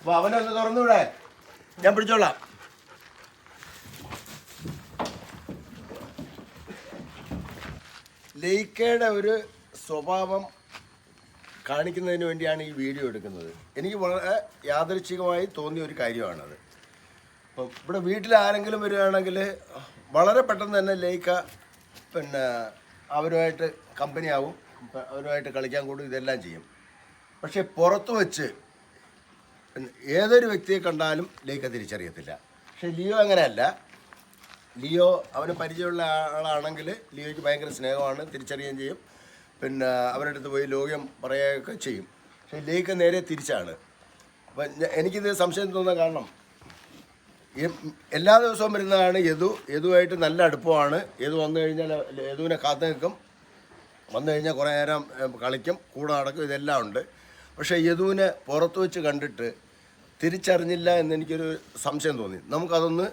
അപ്പൊ അവനൊന്ന് തുറന്നുവിടെ ഞാൻ പിടിച്ചോളാം. ലെയ്ക്കയുടെ ഒരു സ്വഭാവം കാണിക്കുന്നതിന് വേണ്ടിയാണ് ഈ വീഡിയോ എടുക്കുന്നത്. എനിക്ക് വളരെ യാദൃച്ഛികമായി തോന്നിയ ഒരു കാര്യമാണത്. അപ്പം ഇവിടെ വീട്ടിൽ ആരെങ്കിലും വരികയാണെങ്കിൽ വളരെ പെട്ടെന്ന് തന്നെ ലേക്ക പിന്നെ അവരുമായിട്ട് കമ്പനിയാവും അവരുമായിട്ട് കളിക്കാൻ കൂടും ഇതെല്ലാം ചെയ്യും. പക്ഷേ പുറത്ത് വെച്ച് ഏതൊരു വ്യക്തിയെ കണ്ടാലും ലേക്ക് തിരിച്ചറിയത്തില്ല. പക്ഷേ ലിയോ അങ്ങനെയല്ല. ലിയോ അവന് പരിചയമുള്ള ആളാണെങ്കിൽ ലിയോയ്ക്ക് ഭയങ്കര സ്നേഹമാണ് തിരിച്ചറിയുകയും ചെയ്യും. പിന്നെ അവരുടെ അടുത്ത് പോയി ലോകം പറയുകയൊക്കെ ചെയ്യും. പക്ഷേ ലേക്ക് നേരെ തിരിച്ചാണ്. അപ്പം എനിക്കിത് സംശയം തോന്നാൻ കാരണം എല്ലാ ദിവസവും വരുന്നതാണ് യദു. യദുവായിട്ട് നല്ല അടുപ്പമാണ്. യദു വന്നു കഴിഞ്ഞാൽ യദുവിനെ കാത്തു നിൽക്കും വന്നു കഴിഞ്ഞാൽ കുറേ നേരം കളിക്കും. കൂടെ നടക്കും. ഇതെല്ലാം ഉണ്ട്. പക്ഷേ യദുവിനെ പുറത്ത് വെച്ച് കണ്ടിട്ട് തിരിച്ചറിഞ്ഞില്ല എന്നെനിക്കൊരു സംശയം തോന്നി. നമുക്കതൊന്ന്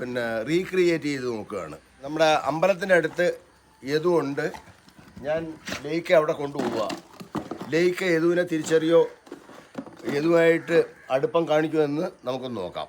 പിന്നെ റീക്രിയേറ്റ് ചെയ്ത് നോക്കുകയാണ്. നമ്മുടെ അമ്പലത്തിന്റെ അടുത്ത് യദുണ്ട് ഞാൻ ലേക്ക് അവിടെ കൊണ്ടുപോവുക. ലേക്ക് യദുവിനെ തിരിച്ചറിയോ? യദുവായിട്ട് അടുപ്പം കാണിക്കുമെന്ന് നമുക്കൊന്ന് നോക്കാം.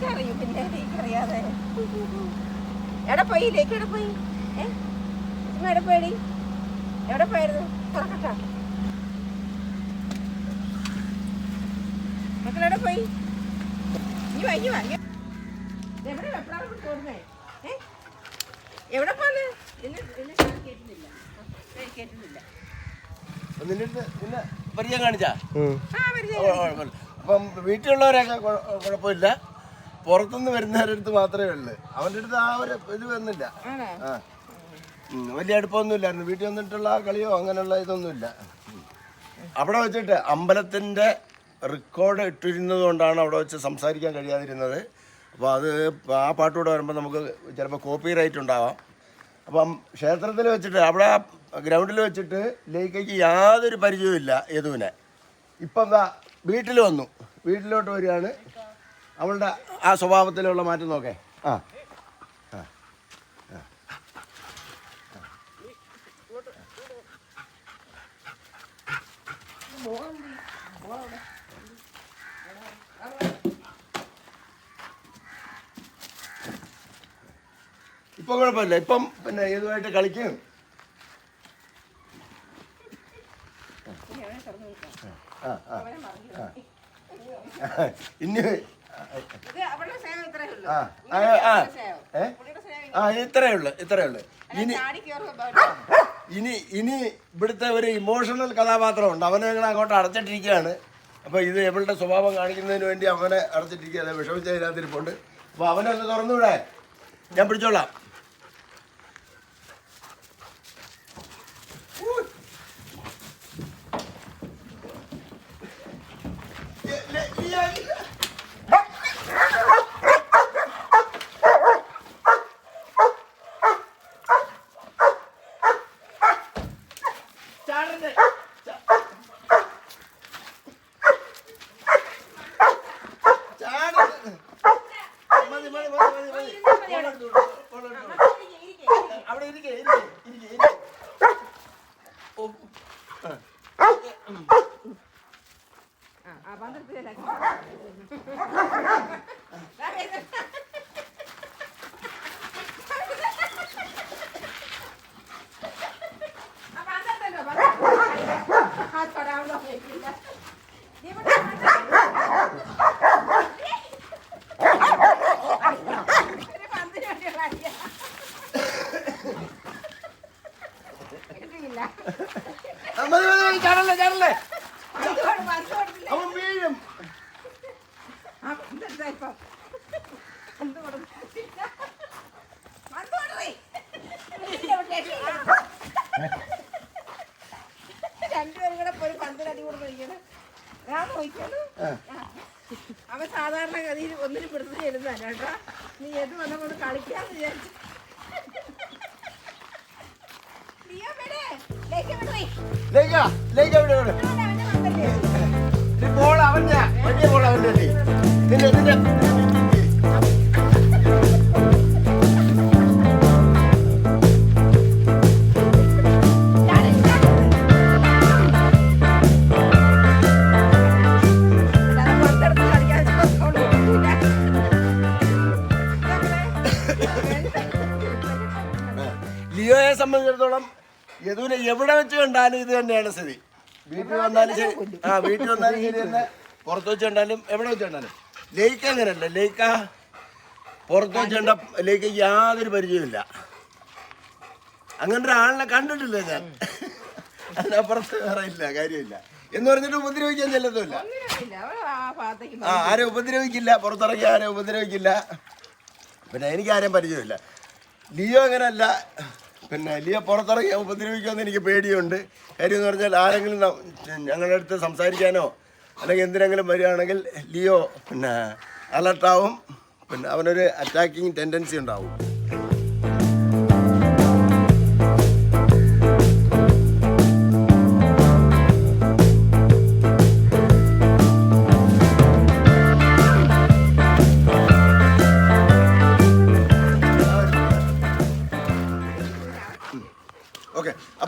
ലേക്ക് അറിയും പിന്നെ ലേക്ക് അറിയാതെ എവിടെ പോയി? ലേക്ക് എവിടെ പോയി? ഏ? എവിടെ പോയടി എവിടെ പോയായിരുന്നു? തുറക്കട്ടാ. മക്കളെവിടെ പോയി? ഇനി വൈകി വാങ്ങി വാ ഇങ്ങ്. എവിടെ വെപ്രാളം ഓടുന്നേ ഏ? എവിടെ പോലെ എന്നെ എന്നെ പരിചയം കാണിച്ചാ. അപ്പം വീട്ടിലുള്ളവരൊക്കെ കുഴ- കുഴപ്പമില്ല? പുറത്തുനിന്ന് വരുന്നവരുടെ അടുത്ത് മാത്രമേ ഉള്ളു. അവന്റെ അടുത്ത് ആ ഒരു ഇത് വന്നില്ല. ആ. വലിയ അടുപ്പമൊന്നും ഇല്ലായിരുന്നു വീട്ടിൽ വന്നിട്ടുള്ള ആ കളിയോ അങ്ങനെയുള്ള ഇതൊന്നുമില്ല. ഇല്ല അവിടെ വെച്ചിട്ട് അമ്പലത്തിന്റെ റെക്കോർഡ് ഇട്ടിരുന്നത് കൊണ്ടാണ് അവിടെ വെച്ച് സംസാരിക്കാൻ കഴിയാതിരുന്നത്. അപ്പോൾ അത് ആ പാട്ടുകൂടെ വരുമ്പോൾ നമുക്ക് ചിലപ്പോൾ കോപ്പി റൈറ്റ് ഉണ്ടാവാം. അപ്പം ക്ഷേത്രത്തിൽ വെച്ചിട്ട് അവിടെ ഗ്രൗണ്ടിൽ വെച്ചിട്ട് ലേക്കയ്ക്ക് യാതൊരു പരിചയവും ഇല്ല യദുവിനെ. ഇപ്പം വീട്ടിൽ വന്നു. വീട്ടിലോട്ട് വരികയാണ്. അവളുടെ ആ സ്വഭാവത്തിലുള്ള മാറ്റം നോക്കേ. ആ. ഇപ്പം കുഴപ്പമില്ല. ഇപ്പം പിന്നെ ഏതുമായിട്ട് കളിക്കും? ഇനി ആ ഇത്രേ ഉള്ളൂ ഇത്രയേ ഉള്ളു. ഇനി ഇനി ഇനി ഇവിടുത്തെ ഒരു ഇമോഷണൽ കഥാപാത്രമുണ്ട്. അവനെ ഞങ്ങൾ അങ്ങോട്ട് അടച്ചിട്ടിരിക്കുകയാണ്. അപ്പോൾ ഇത് ഇവളുടെ സ്വഭാവം കാണിക്കുന്നതിന് വേണ്ടി അവനെ അടച്ചിട്ടിരിക്കുകയാണ്. വിഷമിച്ച ഇതിനകത്തിരിപ്പുണ്ട് അപ്പോൾ അവനെ ഒന്ന് തുറന്നുവിടെ ഞാൻ പിടിച്ചോളാം. അവിടെ ഇരിക്കെ ഇരിക്കെ ഇരിക്കെ ഇരിക്കെ. ഓ ആ. ആ, ആ, ഇല്ല, വീഴും. രണ്ടുപേരും കൂടെ പോയി പന്തിനടി കൊടുത്തിരിക്കുന്നു ഞാൻ നോക്കിയാണ് അവൻ സാധാരണ ഗതിയിൽ ഒന്നിനും പിടുത്തം എഴുന്നല്ല കേട്ടോ. നീ ഏത് വന്ന കൊണ്ട് കളിക്കാന്ന് വിചാരിച്ചു. ലേഖ ലേഖ ലേക്ക് ബോൾ അവന്റെ വലിയ ബോൾ അവന്റെ നിന്റെ നിന്റെ ലിയോയെ സംബന്ധിച്ചിടത്തോളം യദുവിനെ എവിടെ വെച്ച് കണ്ടാലും ഇത് തന്നെയാണ് സ്ഥിതി. വീട്ടിൽ വന്നാലും ശരി. ആ വീട്ടിൽ വന്നാലും ശരി തന്നെ പുറത്ത് വെച്ച് കണ്ടാലും എവിടെ വെച്ച് കണ്ടാലും ലേക്ക് അങ്ങനെയല്ല ലേക്ക പുറത്ത് വെച്ച് കണ്ട ലേക്ക് യാതൊരു പരിചയമില്ല അങ്ങനെ ഒരാളിനെ കണ്ടിട്ടില്ല ഞാൻ. അതിനപ്പുറത്ത് വേറെ ഇല്ല കാര്യമില്ല. എന്ന് പറഞ്ഞിട്ട് ഉപദ്രവിക്കാൻ ചെല്ലത്തുമില്ല. ആ ആരെ ഉപദ്രവിക്കില്ല. പുറത്തിറങ്ങി ആരെ ഉപദ്രവിക്കില്ല. പിന്നെ എനിക്ക് ആരെയും പരിചയമില്ല ലിയോ അങ്ങനെയല്ല പിന്നെ അലിയെ പുറത്തിറങ്ങി ഉപദ്രവിക്കുമെന്ന് എനിക്ക് പേടിയുണ്ട്. കാര്യം എന്ന് പറഞ്ഞാൽ ആരെങ്കിലും ഞങ്ങളുടെ അടുത്ത് സംസാരിക്കാനോ അല്ലെങ്കിൽ എന്തിനെങ്കിലും വരികയാണെങ്കിൽ ലിയോ പിന്നെ അലർട്ടാവും. പിന്നെ അവനൊരു അറ്റാക്കിങ് ടെൻഡൻസി ഉണ്ടാവും.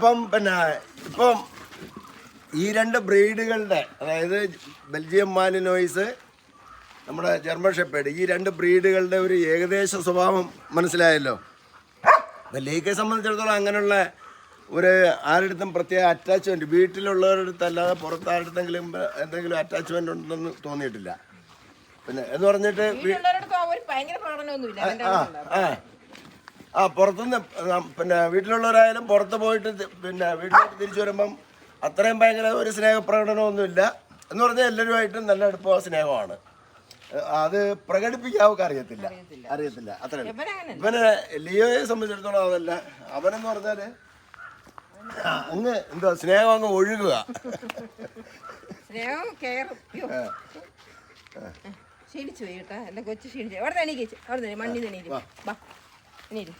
അപ്പം പിന്നെ ഇപ്പം ഈ രണ്ട് ബ്രീഡുകളുടെ അതായത് ബെൽജിയം മാലിനോയിസ് നമ്മുടെ ജർമ്മൻ ഷെപ്പേഡ് ഈ രണ്ട് ബ്രീഡുകളുടെ ഒരു ഏകദേശ സ്വഭാവം മനസ്സിലായല്ലോ? അപ്പം ലേക്കയെ സംബന്ധിച്ചിടത്തോളം അങ്ങനെയുള്ള ഒരു ആരുടെടുത്തും പ്രത്യേക അറ്റാച്ച്മെന്റ് വീട്ടിലുള്ളവരുടെ അല്ലാതെ പുറത്ത് ആരുടെങ്കിലും എന്തെങ്കിലും അറ്റാച്ച്മെന്റ് ഉണ്ടെന്ന് തോന്നിയിട്ടില്ല. പിന്നെ എന്ന് പറഞ്ഞിട്ട് ആ ആ. ആ പുറത്തുനിന്ന് പിന്നെ വീട്ടിലുള്ളവരായാലും പുറത്ത് പോയിട്ട് പിന്നെ വീട്ടിലോട്ട് തിരിച്ചു വരുമ്പം അത്രയും ഭയങ്കര ഒരു സ്നേഹപ്രകടനമൊന്നുമില്ല. എന്ന് പറഞ്ഞാൽ എല്ലാവരുമായിട്ടും നല്ല അടുപ്പ സ്നേഹമാണ്. അത് പ്രകടിപ്പിക്കാവൊക്കെ അറിയത്തില്ല. അറിയത്തില്ല. അത്രയും ഇവന് ലിയോയെ സംബന്ധിച്ചിടത്തോളം അതല്ല. അവനെന്ന് പറഞ്ഞാൽ അങ്ങ് എന്താ സ്നേഹം അങ്ങ് ഒഴുകുക. സ്നേഹം. ക്ഷീണിച്ചു പോയി കേട്ടോ. എന്റെ കൊച്ചു ക്ഷീണിച്ചു. അവിടെ എണീക്ക്. അവിടെ തന്നെ മണ്ണി തന്നെ വാ. นี่ดิ